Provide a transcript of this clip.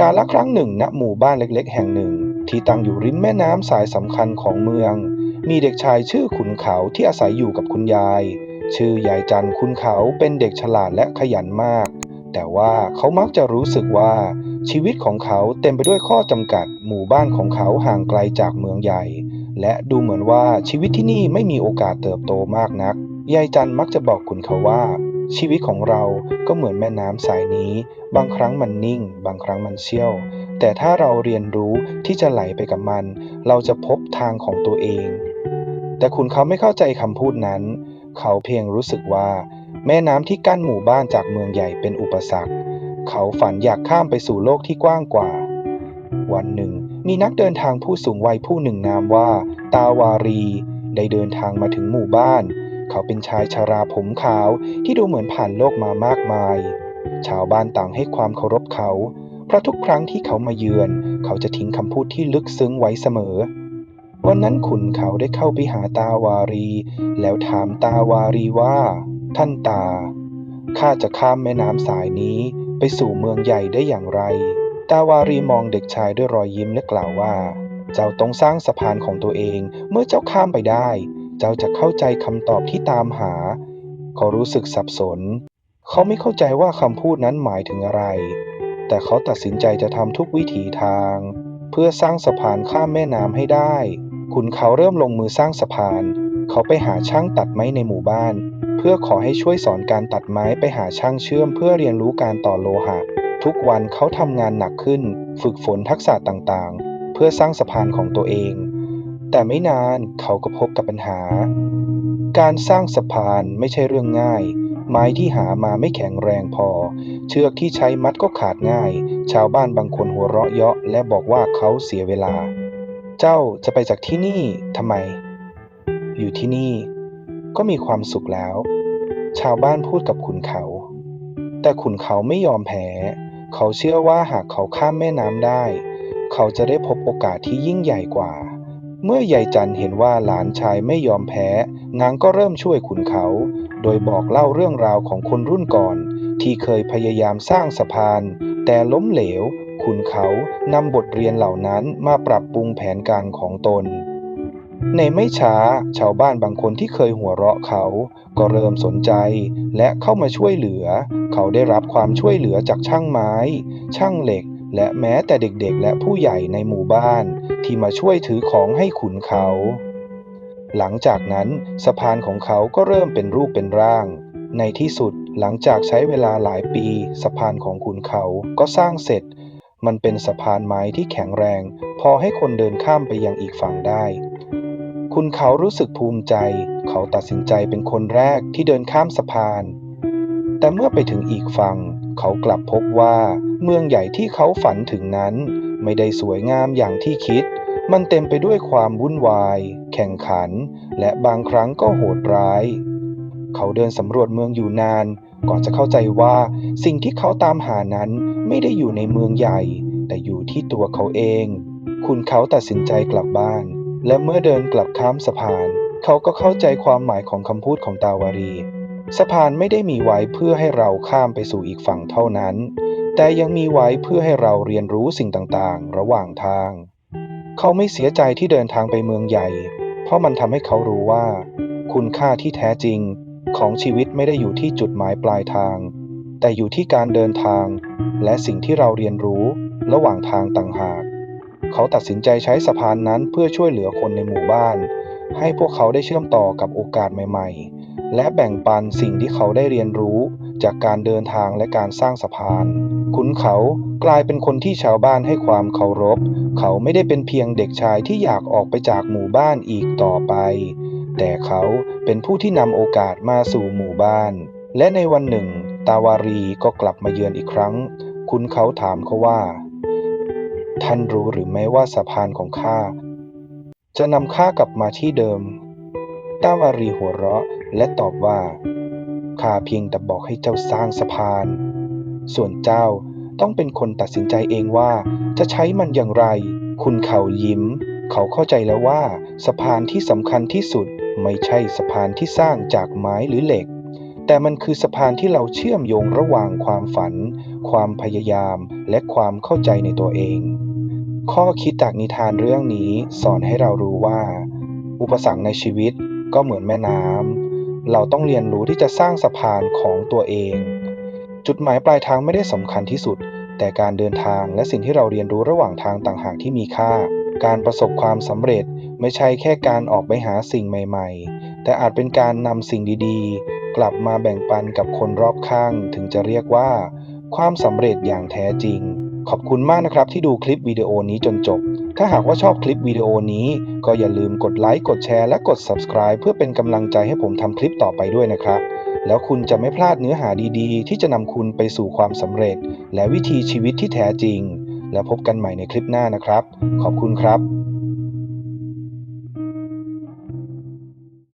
กาลครั้งหนึ่งณหมู่บ้านเล็กๆ แห่งหนึ่ง ที่ตั้งอยู่ริมแม่น้ำสายสำคัญของเมือง มีเด็กชายชื่อขุนเขาที่อาศัยอยู่กับคุณยาย ชื่อยายจันคุณเขาเป็นเด็กฉลาดและขยันมาก แต่ว่าเขามักจะรู้สึกว่า ชีวิตของเขาเต็มไปด้วยข้อจำกัด หมู่บ้านของเขาห่างไกลจากเมืองใหญ่ และดูเหมือนว่าชีวิตที่นี่ไม่มีโอกาสเติบโตมากนักยายจันมักจะบอกคุณเขาว่า ชีวิตของเราก็เหมือนแม่น้ำสายนี้ บางครั้งมันนิ่ง บางครั้งมันเชี่ยว แต่ถ้าเราเรียนรู้ที่จะไหลไปกับมัน เราจะพบทางของตัวเอง แต่คุณเขาไม่เข้าใจคำพูดนั้น เขาเพียงรู้สึกว่า แม่น้ำที่กั้นหมู่บ้านจากเมืองใหญ่เป็นอุปสรรค เขาฝันอยากข้ามไปสู่โลกที่กว้างกว่า วันหนึ่ง มีนักเดินทางผู้สูงวัยผู้หนึ่งนามว่า ตาวารี ได้เดินทางมาถึงหมู่บ้าน เขาเป็นชายชาราผมขาวที่ดูเหมือนผ่านโลกมามากมาย ชาวบ้านต่างให้ความเคารพเขา เพราะทุกครั้งที่เขามาเยือน เขาจะทิ้งคำพูดที่ลึกซึ้งไว้เสมอ วันนั้นขุนเขาได้เข้าไปหาตาวารี แล้วถามตาวารีว่า ท่านตา ข้าจะข้ามแม่น้ำสายนี้ไปสู่เมืองใหญ่ได้อย่างไร ตาวารีมองเด็กชายด้วยรอยยิ้มและกล่าวว่า เจ้าต้องสร้างสะพานของตัวเองเมื่อเจ้าข้ามไปได้ เจ้าจะเข้าใจคำตอบที่ตามหา เขารู้สึกสับสน เขาไม่เข้าใจว่าคำพูดนั้นหมายถึงอะไร แต่เขาตัดสินใจจะทำทุกวิถีทาง เพื่อสร้างสะพานข้ามแม่น้ำให้ได้ ขุนเขาเริ่มลงมือสร้างสะพาน เขาไปหาช่างตัดไม้ในหมู่บ้าน เพื่อขอให้ช่วยสอนการตัดไม้ไปหาช่างเชื่อมเพื่อเรียนรู้การต่อโลหะ ทุกวันเขาทำงานหนักขึ้น ฝึกฝนทักษะต่างๆ เพื่อสร้างสะพานของตัวเอง แต่ไม่นานเขาก็พบกับปัญหา การสร้างสะพานไม่ใช่เรื่องง่าย ไม้ที่หามาไม่แข็งแรงพอ เชือกที่ใช้มัดก็ขาดง่าย ชาวบ้านบางคนหัวเราะเยาะและบอกว่าเขาเสียเวลา เจ้าจะไปจากที่นี่ทำไม อยู่ที่นี่ ก็มีความสุขแล้ว ชาวบ้านพูดกับขุนเขา แต่ขุนเขาไม่ยอมแพ้ เขาเชื่อว่าหากเขาข้ามแม่น้ำได้ เขาจะได้พบโอกาสที่ยิ่งใหญ่กว่า เมื่อยายจันเห็นว่าหลานชายไม่ยอมแพ้ นางก็เริ่มช่วยขุนเขา โดยบอกเล่าเรื่องราวของคนรุ่นก่อน ที่เคยพยายามสร้างสะพาน แต่ล้มเหลว ขุนเขานำบทเรียนเหล่านั้นมาปรับปรุงแผนการของตน ในไม่ช้า ชาวบ้านบางคนที่เคยหัวเราะเขา ก็เริ่มสนใจ และเข้ามาช่วยเหลือ เขาได้รับความช่วยเหลือจากช่างไม้ ช่างเหล็ก และแม้แต่เด็กๆ และผู้ใหญ่ในหมู่บ้านที่มาช่วยถือของให้ขุนเขา หลังจากนั้นสะพานของเขาก็เริ่มเป็นรูปเป็นร่าง ในที่สุดหลังจากใช้เวลาหลายปี สะพานของขุนเขาก็สร้างเสร็จ มันเป็นสะพานไม้ที่แข็งแรง พอให้คนเดินข้ามไปยังอีกฝั่งได้ คุณเขารู้สึกภูมิใจ เขาตัดสินใจเป็นคนแรกที่เดินข้ามสะพาน แต่เมื่อไปถึงอีกฝั่ง เขากลับพบว่า เมืองใหญ่ที่เขาฝันถึงนั้น ไม่ได้สวยงามอย่างที่คิด มันเต็มไปด้วยความวุ่นวาย แข่งขัน และบางครั้งก็โหดร้าย เขาเดินสำรวจเมืองอยู่นาน ก่อนจะเข้าใจว่าสิ่งที่เขาตามหานั้นไม่ได้อยู่ในเมืองใหญ่ แต่อยู่ที่ตัวเขาเอง คุณเขาตัดสินใจกลับบ้าน และเมื่อเดินกลับข้ามสะพาน เขาก็เข้าใจความหมายของคำพูดของตาวารีสะพานไม่ได้มีไว้เพื่อให้เราข้ามไปสู่อีกฝั่งเท่านั้น แต่ยังมีไว้เพื่อให้เราเรียนรู้สิ่งต่างๆ ระหว่างทาง เขาไม่เสียใจที่เดินทางไปเมืองใหญ่ เพราะมันทำให้เขารู้ว่า คุณค่าที่แท้จริงของชีวิตไม่ได้อยู่ที่จุดหมายปลายทาง แต่อยู่ที่การเดินทาง และสิ่งที่เราเรียนรู้ระหว่างทางต่างหาก เขาตัดสินใจใช้สะพานนั้นเพื่อช่วยเหลือคนในหมู่บ้าน ให้พวกเขาได้เชื่อมต่อกับโอกาสใหม่ ๆ และแบ่งปันสิ่งที่เขาได้เรียนรู้จากการเดินทางและการสร้างสะพาน ขุนเขากลายเป็นคนที่ชาวบ้านให้ความเคารพ เขาไม่ได้เป็นเพียงเด็กชายที่อยากออกไปจากหมู่บ้านอีกต่อไป แต่เขาเป็นผู้ที่นำโอกาสมาสู่หมู่บ้าน และในวันหนึ่ง ตาวารีก็กลับมาเยือนอีกครั้ง คุณเขาถามเขาว่า ท่านรู้หรือไม่ว่าสะพานของข้าจะนำข้ากลับมาที่เดิม ตาวารีหัวเราะและตอบว่าข้าเพียงแต่บอกให้เจ้าสร้างสะพาน ส่วนเจ้าต้องเป็นคนตัดสินใจเองว่าจะใช้มันอย่างไร คุณเขายิ้ม เขาเข้าใจแล้วว่า สะพานที่สำคัญที่สุดไม่ใช่สะพานที่สร้างจากไม้หรือเหล็ก แต่มันคือสะพานที่เราเชื่อมโยงระหว่างความฝัน ความพยายามและความเข้าใจในตัวเอง ข้อคิดจากนิทานเรื่องนี้สอนให้เรารู้ว่า อุปสรรคในชีวิต ก็เหมือนแม่น้ำเราต้องเรียนรู้ที่จะสร้างสะพานของตัวเอง จุดหมายปลายทางไม่ได้สำคัญที่สุด แต่การเดินทางและสิ่งที่เราเรียนรู้ระหว่างทางต่างหากที่มีค่า การประสบความสำเร็จไม่ใช่แค่การออกไปหาสิ่งใหม่ๆ แต่อาจเป็นการนำสิ่งดีๆ กลับมาแบ่งปันกับคนรอบข้าง ถึงจะเรียกว่า ความสำเร็จอย่างแท้จริง ขอบคุณมากนะครับที่ดูคลิปวิดีโอนี้จนจบ ถ้าหากว่าชอบคลิปวิดีโอนี้ ก็อย่าลืมกดไลค์ กดแชร์ และกด subscribe เพื่อเป็นกำลังใจให้ผมทำคลิปต่อไปด้วยนะครับ แล้วคุณจะไม่พลาดเนื้อหาดีๆ ที่จะนำคุณไปสู่ความสำเร็จ และวิธีชีวิตที่แท้จริง แล้วพบกันใหม่ในคลิปหน้านะครับ ขอบคุณครับ